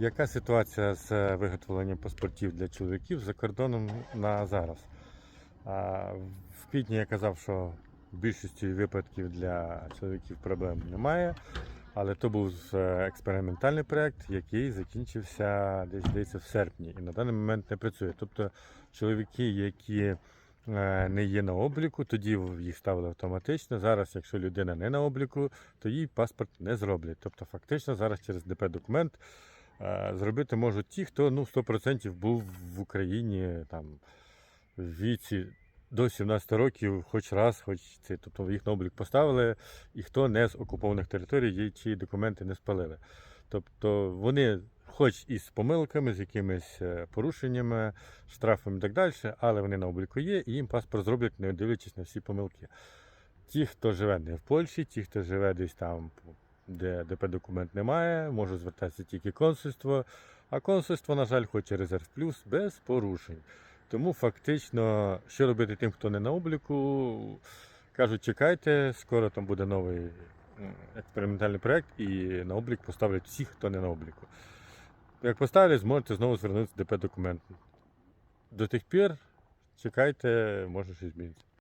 Яка ситуація з виготовленням паспортів для чоловіків за кордоном на зараз? В квітні я казав, що в більшості випадків для чоловіків проблем немає, але то був е, експериментальний проєкт, який закінчився десь здається в серпні і на даний момент не працює. Тобто чоловіки, які е, не є на обліку, тоді їх ставили автоматично. Зараз, якщо людина не на обліку, то їй паспорт не зроблять. Тобто, фактично зараз через ДП-документ е, зробити можуть ті, хто ну 100% був в Україні там в віці до 17 років, хоч раз, хоч це, тобто їх на облік поставили, і хто не з окупованих територій, чиї документи не спалили. Тобто вони, хоч і з помилками, з якимись е, порушеннями, штрафами і так далі, але вони на обліку є, і їм паспорт зроблять, не дивлячись на всі помилки. Ті, хто живе не в Польщі, ті, хто живе десь там, де ДП документ немає, можуть звертатися тільки консульство. А консульство, на жаль, хоче резерв плюс без порушень. Тому фактично, що робити тим, хто не на обліку, кажуть, чекайте, скоро там буде новий експериментальний проєкт, і на облік поставлять всіх, хто не на обліку. Як поставлять, зможете знову звернутися в ДП документ. До тих пір чекайте, може щось зміниться.